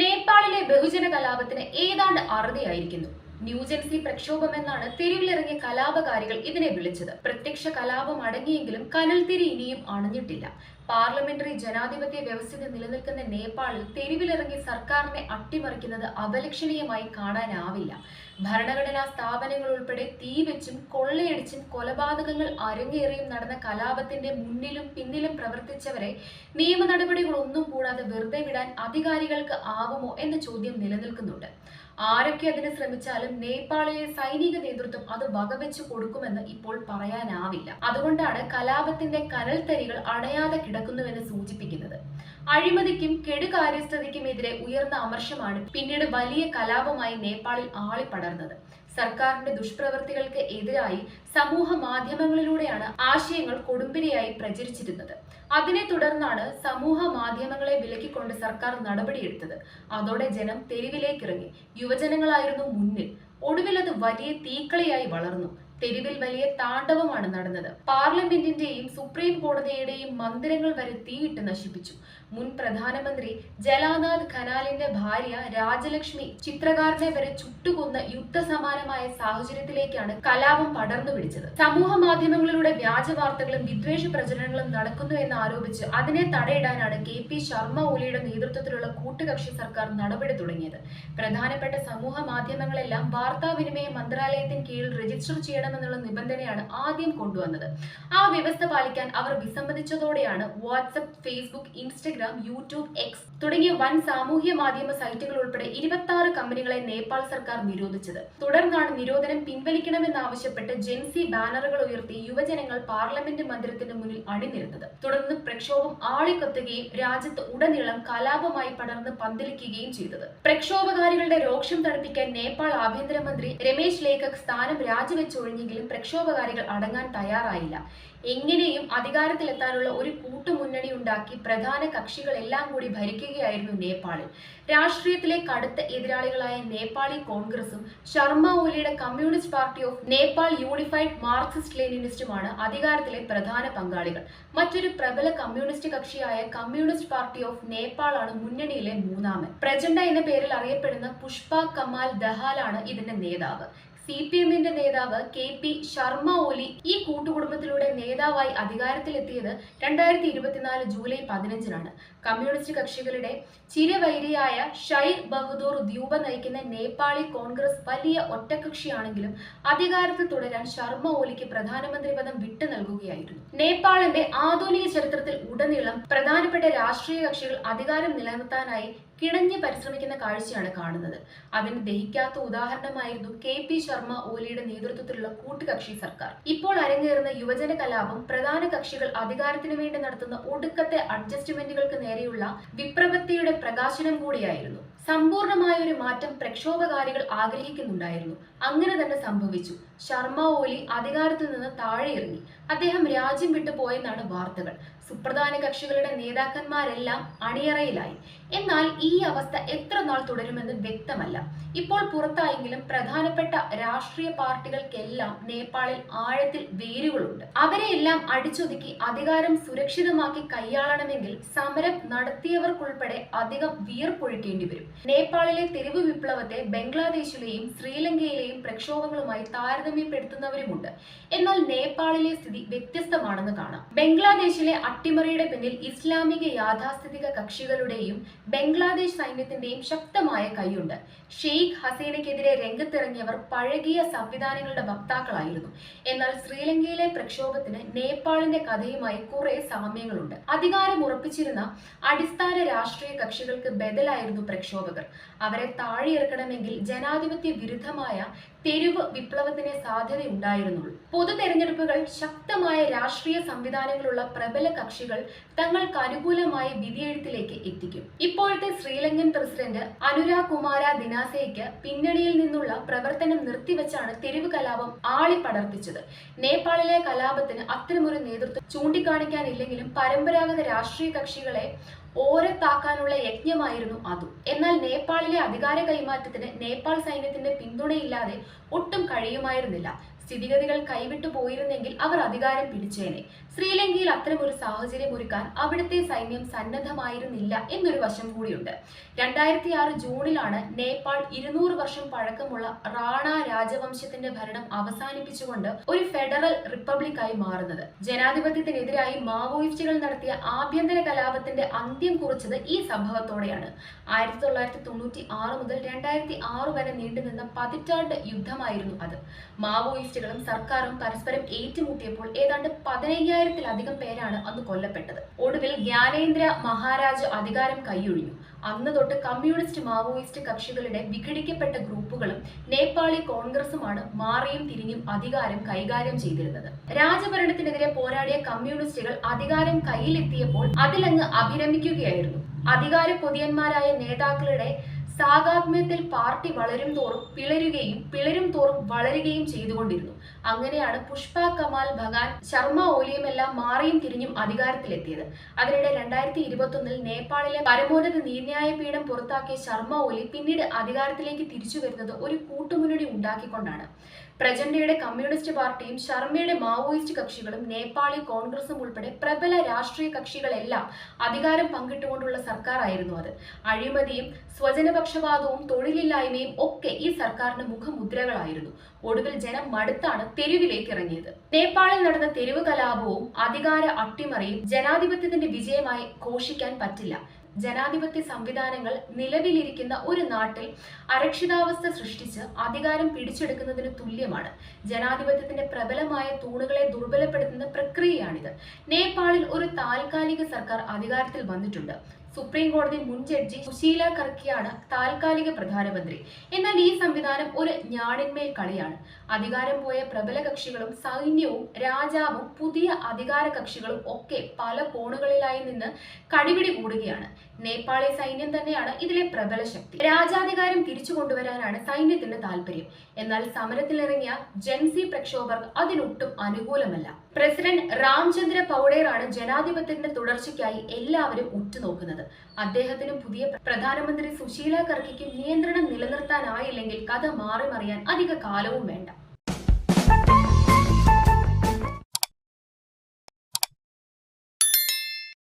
നേപ്പാളിലെ ബഹുജന കലാപത്തിന് ഏതാണ്ട് അറുതിയായിരിക്കുന്നു. ന്യൂജൻസി പ്രക്ഷോഭം എന്നാണ് തെരുവിലിറങ്ങിയ കലാപകാരികൾ ഇതിനെ വിളിച്ചത്. പ്രത്യക്ഷ കലാപം അടങ്ങിയെങ്കിലും കനൽത്തിരി ഇനിയും അണഞ്ഞിട്ടില്ല. പാർലമെന്ററി ജനാധിപത്യ വ്യവസ്ഥിതി നിലനിൽക്കുന്ന നേപ്പാളിൽ തെരുവിലിറങ്ങി സർക്കാരിനെ അട്ടിമറിക്കുന്നത് അപലക്ഷണീയമായി കാണാനാവില്ല. ഭരണഘടനാ സ്ഥാപനങ്ങൾ ഉൾപ്പെടെ തീവെച്ചും കൊള്ളയടിച്ചും കൊലപാതകങ്ങൾ അരങ്ങേറിയും നടന്ന കലാപത്തിന്റെ മുന്നിലും പിന്നിലും പ്രവർത്തിച്ചവരെ നിയമ നടപടികളൊന്നും കൂടാതെ വെറുതെ വിടാൻ അധികാരികൾക്ക് ആവുമോ എന്ന ചോദ്യം നിലനിൽക്കുന്നുണ്ട്. ആരൊക്കെ അതിന് ശ്രമിച്ചാലും നേപ്പാളിലെ സൈനിക നേതൃത്വം അത് വകവെച്ചു കൊടുക്കുമെന്ന് ഇപ്പോൾ പറയാനാവില്ല. അതുകൊണ്ടാണ് കലാപത്തിന്റെ കനൽത്തരികൾ അണയാതെ കിടക്കുന്നുവെന്ന് സൂചിപ്പിക്കുന്നത്. അഴിമതിക്കും കെടുകാര്യസ്ഥതയ്ക്കുമെതിരെ ഉയർന്ന അമർഷമാണ് പിന്നീട് വലിയ കലാപമായി നേപ്പാളിൽ ആളിപ്പടർന്നത്. സർക്കാരിന്റെ ദുഷ്പ്രവൃത്തികൾക്ക് എതിരായി സമൂഹ മാധ്യമങ്ങളിലൂടെയാണ് ആശയങ്ങൾ കൊടുമ്പിരിയായി പ്രചരിച്ചിരുന്നത്. അതിനെ തുടർന്നാണ് സമൂഹ മാധ്യമങ്ങളെ വിലക്കിക്കൊണ്ട് സർക്കാർ നടപടിയെടുത്തത്. അതോടെ ജനം തെരുവിലേക്കിറങ്ങി. യുവജനങ്ങളായിരുന്നു മുന്നിൽ. ഒടുവിലത് വലിയ തീക്കളിയായി വളർന്നു. തെരുവിൽ വലിയ താണ്ഡവമാണ് നടന്നത്. പാർലമെന്റിന്റെയും സുപ്രീം കോടതിയുടെയും മന്ദിരങ്ങൾ വരെ തീയിട്ട് നശിപ്പിച്ചു. മുൻ പ്രധാനമന്ത്രി ജലാനാഥ് ഖനാലിന്റെ ഭാര്യ രാജലക്ഷ്മി ചിത്രകാരനെ വരെ ചുട്ടുകൊന്ന യുദ്ധസമാനമായ സാഹചര്യത്തിലേക്കാണ് കലാപം പടർന്നു പിടിച്ചത്. സമൂഹ മാധ്യമങ്ങളിലൂടെ വ്യാജ വാർത്തകളും വിദ്വേഷ പ്രചരണങ്ങളും നടക്കുന്നു എന്ന് ആരോപിച്ച് അതിനെ തടയിടാനാണ് കെ പി ശർമ്മ ഒലിയുടെ നേതൃത്വത്തിലുള്ള കൂട്ടുകക്ഷി സർക്കാർ നടപടി തുടങ്ങിയത്. പ്രധാനപ്പെട്ട സമൂഹ മാധ്യമങ്ങളെല്ലാം വാർത്താവിനിമയ മന്ത്രാലയത്തിന് കീഴിൽ രജിസ്റ്റർ ചെയ്യണമെന്നുള്ള നിബന്ധനയാണ് ആദ്യം കൊണ്ടുവന്നത്. ആ വ്യവസ്ഥ പാലിക്കാൻ അവർ വിസമ്മതിച്ചതോടെയാണ് WhatsApp Facebook Instagram YouTube X തുടങ്ങിയ വൻ സാമൂഹ്യ മാധ്യമ സൈറ്റുകൾ ഉൾപ്പെടെ ഇരുപത്തി ആറ് കമ്പനികളെ നേപ്പാൾ സർക്കാർ നിരോധിച്ചത്. തുടർന്നാണ് നിരോധനം പിൻവലിക്കണമെന്നാവശ്യപ്പെട്ട് ജെൻസി ബാനറുകൾ ഉയർത്തി യുവജനങ്ങൾ പാർലമെന്റ് മന്ദിരത്തിന് മുന്നിൽ അണിനിരുന്നത്. തുടർന്ന് പ്രക്ഷോഭം ആളിക്കത്തുകയും രാജ്യത്ത് ഉടനീളം കലാപമായി പടർന്ന് പന്തലിക്കുകയും ചെയ്തത്. പ്രക്ഷോഭകാരികളുടെ രോക്ഷം തണുപ്പിക്കാൻ നേപ്പാൾ ആഭ്യന്തരമന്ത്രി രമേശ് ലേഖക് സ്ഥാനം രാജിവെച്ചൊഴിഞ്ഞെങ്കിലും പ്രക്ഷോഭകാരികൾ അടങ്ങാൻ തയ്യാറായില്ല. എങ്ങനെയും അധികാരത്തിലെത്താനുള്ള ഒരു കൂട്ടുമുന്നണി ഉണ്ടാക്കി പ്രധാന കക്ഷികളെല്ലാം കൂടി ഭരിക്കുകയായിരുന്നു നേപ്പാളിൽ. രാഷ്ട്രീയത്തിലെ കടുത്ത എതിരാളികളായ നേപ്പാളി കോൺഗ്രസും Sharma ഓലിയുടെ communist party of Nepal unified Marxist ലെനിനിസ്റ്റുമാണ് അധികാരത്തിലെ പ്രധാന പങ്കാളികൾ. മറ്റൊരു പ്രബല കമ്മ്യൂണിസ്റ്റ് കക്ഷിയായ കമ്മ്യൂണിസ്റ്റ് പാർട്ടി ഓഫ് നേപ്പാൾ ആണ് മുന്നണിയിലെ മൂന്നാമൻ. പ്രചണ്ഡ എന്ന പേരിൽ അറിയപ്പെടുന്ന പുഷ്പ കമാൽ ദഹാലാണ് ഇതിന്റെ നേതാവ്. സി പി എമ്മിന്റെ നേതാവ് കെ പി ശർമ്മ ഓലി ഈ കൂട്ടുകുടുംബത്തിലൂടെ നേതാവായി അധികാരത്തിലെത്തിയത് രണ്ടായിരത്തി ഇരുപത്തിനാല് ജൂലൈ പതിനഞ്ചിനാണ്. കമ്മ്യൂണിസ്റ്റ് കക്ഷികളുടെ ചിരവൈരിയായ ഷൈർ ബഹദൂർ ദ്വീപ നയിക്കുന്ന നേപ്പാളി കോൺഗ്രസ് വലിയ ഒറ്റകക്ഷിയാണെങ്കിലും അധികാരത്തിൽ തുടരാൻ ശർമ്മ ഓലിക്ക് പ്രധാനമന്ത്രി പദം വിട്ടു നൽകുകയായിരുന്നു. നേപ്പാളിന്റെ ആധുനിക ചരിത്രത്തിൽ ഉടനീളം പ്രധാനപ്പെട്ട രാഷ്ട്രീയ കക്ഷികൾ അധികാരം നിലനിർത്താനായി കിണഞ്ഞ് പരിശ്രമിക്കുന്ന കാഴ്ചയാണ് കാണുന്നത്. അതിന് ദഹിക്കാത്ത ഉദാഹരണമായിരുന്നു കെ പി ശർമ്മ ഓലിയുടെ നേതൃത്വത്തിലുള്ള കൂട്ടുകക്ഷി സർക്കാർ. ഇപ്പോൾ അരങ്ങേറുന്ന യുവജന കലാപം പ്രധാന കക്ഷികൾ അധികാരത്തിനു വേണ്ടി നടത്തുന്ന ഒടുക്കത്തെ അഡ്ജസ്റ്റ്മെന്റുകൾക്ക് നേരെയുള്ള വിപ്രവൃത്തിയുടെ പ്രകാശനം കൂടിയായിരുന്നു. സമ്പൂർണമായ ഒരു മാറ്റം പ്രക്ഷോഭകാരികൾ ആഗ്രഹിക്കുന്നുണ്ടായിരുന്നു. അങ്ങനെ തന്നെ സംഭവിച്ചു. ശർമ്മ ഓലി അധികാരത്തിൽ നിന്ന് താഴെ ഇറങ്ങി അദ്ദേഹം രാജ്യം വിട്ടു പോയെന്നാണ് വാർത്തകൾ. സുപ്രധാന കക്ഷികളുടെ നേതാക്കന്മാരെല്ലാം അണിയറയിലായി. എന്നാൽ ഈ അവസ്ഥ എത്ര നാൾ തുടരുമെന്ന് വ്യക്തമല്ല. ഇപ്പോൾ പുറത്തായെങ്കിലും പ്രധാനപ്പെട്ട രാഷ്ട്രീയ പാർട്ടികൾക്കെല്ലാം നേപ്പാളിൽ ആഴത്തിൽ വേരുകളുണ്ട്. അവരെയെല്ലാം അടിച്ചൊതുക്കി അധികാരം സുരക്ഷിതമാക്കി കൈയാളണമെങ്കിൽ സമരം നടത്തിയവർക്കുൾപ്പെടെ അധികം വിയർപ്പൊഴുക്കേണ്ടി വരും. നേപ്പാളിലെ തെരുവ് വിപ്ലവത്തെ ബംഗ്ലാദേശിലെയും ശ്രീലങ്കയിലെയും പ്രക്ഷോഭങ്ങളുമായി താരതമ്യപ്പെടുത്തുന്നവരുമുണ്ട്. എന്നാൽ നേപ്പാളിലെ സ്ഥിതി വ്യത്യസ്തമാണെന്ന് കാണാം. ബംഗ്ലാദേശിലെ അട്ടിമറിയുടെ പിന്നിൽ ഇസ്ലാമിക യാഥാസ്ഥിതിക കക്ഷികളുടെയും ബംഗ്ലാദേശ് സൈന്യത്തിന്റെയും ശക്തമായ കൈയുണ്ട്. ഷെയ്ഖ് ഹസീനയ്ക്കെതിരെ രംഗത്തിറങ്ങിയവർ പഴകിയ സംവിധാനങ്ങളുടെ വക്താക്കളായിരുന്നു. എന്നാൽ ശ്രീലങ്കയിലെ പ്രക്ഷോഭത്തിന് നേപ്പാളിന്റെ കഥയുമായി കുറെ സാമ്യങ്ങളുണ്ട്. അധികാരം ഉറപ്പിച്ചിരുന്ന അടിസ്ഥാന രാഷ്ട്രീയ കക്ഷികൾക്ക് ബദലായിരുന്നു പ്രക്ഷോഭകർ. അവരെ താഴെയിറക്കണമെങ്കിൽ ജനാധിപത്യ വിരുദ്ധമായ തെരുവ് വിപ്ലവത്തിന് സാധ്യതയുണ്ടായിരുന്നുള്ളൂ. പൊതു തെരഞ്ഞെടുപ്പുകൾ ശക്തമായ രാഷ്ട്രീയ സംവിധാനങ്ങളുള്ള പ്രബല കക്ഷികൾ തങ്ങൾക്ക് അനുകൂലമായ വിധിയെഴുത്തിലേക്ക് എത്തിക്കും. ഇപ്പോഴത്തെ ശ്രീലങ്കൻ പ്രസിഡന്റ് അനുരാ കുമാര ദിനാസയ്ക്ക് പിന്നണിയിൽ നിന്നുള്ള പ്രവർത്തനം നിർത്തിവെച്ചാണ് തെരുവ് കലാപം ആളിപ്പടർപ്പിച്ചത് നേപ്പാളിലെ കലാപത്തിന് അത്തരമൊരു നേതൃത്വം ചൂണ്ടിക്കാണിക്കാനില്ലെങ്കിലും പരമ്പരാഗത രാഷ്ട്രീയ കക്ഷികളെ ഓരത്താക്കാനുള്ള യജ്ഞമായിരുന്നു അതും. എന്നാൽ നേപ്പാളിലെ അധികാര കൈമാറ്റത്തിന് നേപ്പാൾ സൈന്യത്തിന്റെ പിന്തുണയില്ലാതെ ഒട്ടും കഴിയുമായിരുന്നില്ല. സ്ഥിതിഗതികൾ കൈവിട്ടു പോയിരുന്നെങ്കിൽ അവർ അധികാരം പിടിച്ചേനെ. ശ്രീലങ്കയിൽ അത്തരമൊരു സാഹചര്യം ഒരുക്കാൻ അവിടുത്തെ സൈന്യം സന്നദ്ധമായിരുന്നില്ല എന്നൊരു വശം കൂടിയുണ്ട്. രണ്ടായിരത്തി ആറ് ജൂണിലാണ് നേപ്പാൾ ഇരുന്നൂറ് വർഷം പഴക്കമുള്ള റാണ രാജവംശത്തിന്റെ ഭരണം അവസാനിപ്പിച്ചുകൊണ്ട് ഒരു ഫെഡറൽ റിപ്പബ്ലിക്കായി മാറുന്നത്. ജനാധിപത്യത്തിനെതിരായി മാവോയിസ്റ്റുകൾ നടത്തിയ ആഭ്യന്തര കലാപത്തിന്റെ അന്ത്യം കുറിച്ചത് ഈ സംഭവത്തോടെയാണ്. ആയിരത്തി തൊള്ളായിരത്തി തൊണ്ണൂറ്റി ആറ് മുതൽ രണ്ടായിരത്തി ആറ് വരെ നീണ്ടുനിന്ന പതിറ്റാണ്ട് യുദ്ധമായിരുന്നു അത്. മാവോയിസ്റ്റുകളും സർക്കാരും പരസ്പരം ഏറ്റുമുട്ടിയപ്പോൾ ഏതാണ്ട് പതിനയ്യായിരത്തിലധികം പേരാണ് അന്ന് കൊല്ലപ്പെട്ടത്. ഒടുവിൽ ജ്ഞാനേന്ദ്ര മഹാരാജ് അധികാരം കൈയൊഴിഞ്ഞു. അന്ന് തൊട്ട് കമ്മ്യൂണിസ്റ്റ് മാവോയിസ്റ്റ് കക്ഷികളുടെ വിഘടിക്കപ്പെട്ട ഗ്രൂപ്പുകളും നേപ്പാളി കോൺഗ്രസുമാണ് മാറിയും തിരിഞ്ഞും അധികാരം കൈകാര്യം ചെയ്തിരുന്നത്. രാജഭരണത്തിനെതിരെ പോരാടിയ കമ്മ്യൂണിസ്റ്റുകൾ അധികാരം കയ്യിലെത്തിയപ്പോൾ അതിലങ്ങ് അഭിരമിക്കുകയായിരുന്നു. അധികാര പൊതിയന്മാരായ നേതാക്കളുടെ സാഗാത്മ്യത്തിൽ പാർട്ടി വളരും തോറും പിളരുകയും പിളരും തോറും വളരുകയും ചെയ്തുകൊണ്ടിരുന്നു. അങ്ങനെയാണ് പുഷ്പ കമാൽ ഭഗാൻ ശർമ്മ ഓലിയും എല്ലാം മാറിയും തിരിഞ്ഞും അധികാരത്തിലെത്തിയത്. അതിനിടെ രണ്ടായിരത്തി ഇരുപത്തൊന്നിൽ നേപ്പാളിലെ പരമോന്നത നീതിന്യായ പീഠം പുറത്താക്കിയ ശർമ്മ ഓലി പിന്നീട് അധികാരത്തിലേക്ക് തിരിച്ചു വരുന്നത് ഒരു കൂട്ടുമുന്നണി ഉണ്ടാക്കിക്കൊണ്ടാണ്. പ്രചണ്ഡയുടെ കമ്മ്യൂണിസ്റ്റ് പാർട്ടിയും ശർമ്മയുടെ മാവോയിസ്റ്റ് കക്ഷികളും നേപ്പാളി കോൺഗ്രസും ഉൾപ്പെടെ പ്രബല രാഷ്ട്രീയ കക്ഷികളെല്ലാം അധികാരം പങ്കിട്ടുകൊണ്ടുള്ള സർക്കാരായിരുന്നു അത്. അഴിമതിയും സ്വജനപക്ഷപാതവും തൊഴിലില്ലായ്മയും ഒക്കെ ഈ സർക്കാരിന്റെ മുഖമുദ്രകളായിരുന്നു ഒടുവിൽ ജനം മടുത്താണ് തെരുവിലേക്ക് ഇറങ്ങിയത്. നേപ്പാളിൽ നടന്ന തെരുവ് കലാപവും അധികാര അട്ടിമറിയും ജനാധിപത്യത്തിന്റെ വിജയമായി ഘോഷിക്കാൻ പറ്റില്ല. ജനാധിപത്യ സംവിധാനങ്ങൾ നിലവിലിരിക്കുന്ന ഒരു നാട്ടിൽ അരക്ഷിതാവസ്ഥ സൃഷ്ടിച്ച് അധികാരം പിടിച്ചെടുക്കുന്നതിന് തുല്യമാണ്. ജനാധിപത്യത്തിന്റെ പ്രബലമായ തൂണുകളെ ദുർബലപ്പെടുത്തുന്ന പ്രക്രിയയാണിത്. നേപ്പാളിൽ ഒരു താൽക്കാലിക സർക്കാർ അധികാരത്തിൽ വന്നിട്ടുണ്ട്. സുപ്രീം കോടതി മുൻ ജഡ്ജി സുശീല കർക്കിയാണ് താൽക്കാലിക പ്രധാനമന്ത്രി. എന്നാൽ ഈ സംവിധാനം ഒരു ഞാണിന്മേൽ കളിയാണ്. അധികാരം പോയ പ്രബല കക്ഷികളും സൈന്യവും രാജാവും പുതിയ അധികാര കക്ഷികളും ഒക്കെ പല കോണുകളിലായി നിന്ന് കടിപിടി കൂടുകയാണ്. നേപ്പാളി സൈന്യം തന്നെയാണ് ഇതിലെ പ്രബല ശക്തി. രാജാധികാരം തിരിച്ചു കൊണ്ടുവരാനാണ് സൈന്യത്തിന്റെ താല്പര്യം. എന്നാൽ സമരത്തിലിറങ്ങിയ ജൻസി പ്രക്ഷോഭർ അതിനൊട്ടും അനുകൂലമല്ല. പ്രസിഡന്റ് രാംചന്ദ്ര പൗഡേറാണ് ജനാധിപത്യത്തിന്റെ തുടർച്ചയ്ക്കായി എല്ലാവരും ഉറ്റുനോക്കുന്നത്. അദ്ദേഹത്തിനും പുതിയ പ്രധാനമന്ത്രി സുശീല കർക്കിക്കും നിയന്ത്രണം നിലനിർത്താനായില്ലെങ്കിൽ കഥ മാറി മറിയാൻ അധിക കാലവും വേണ്ട.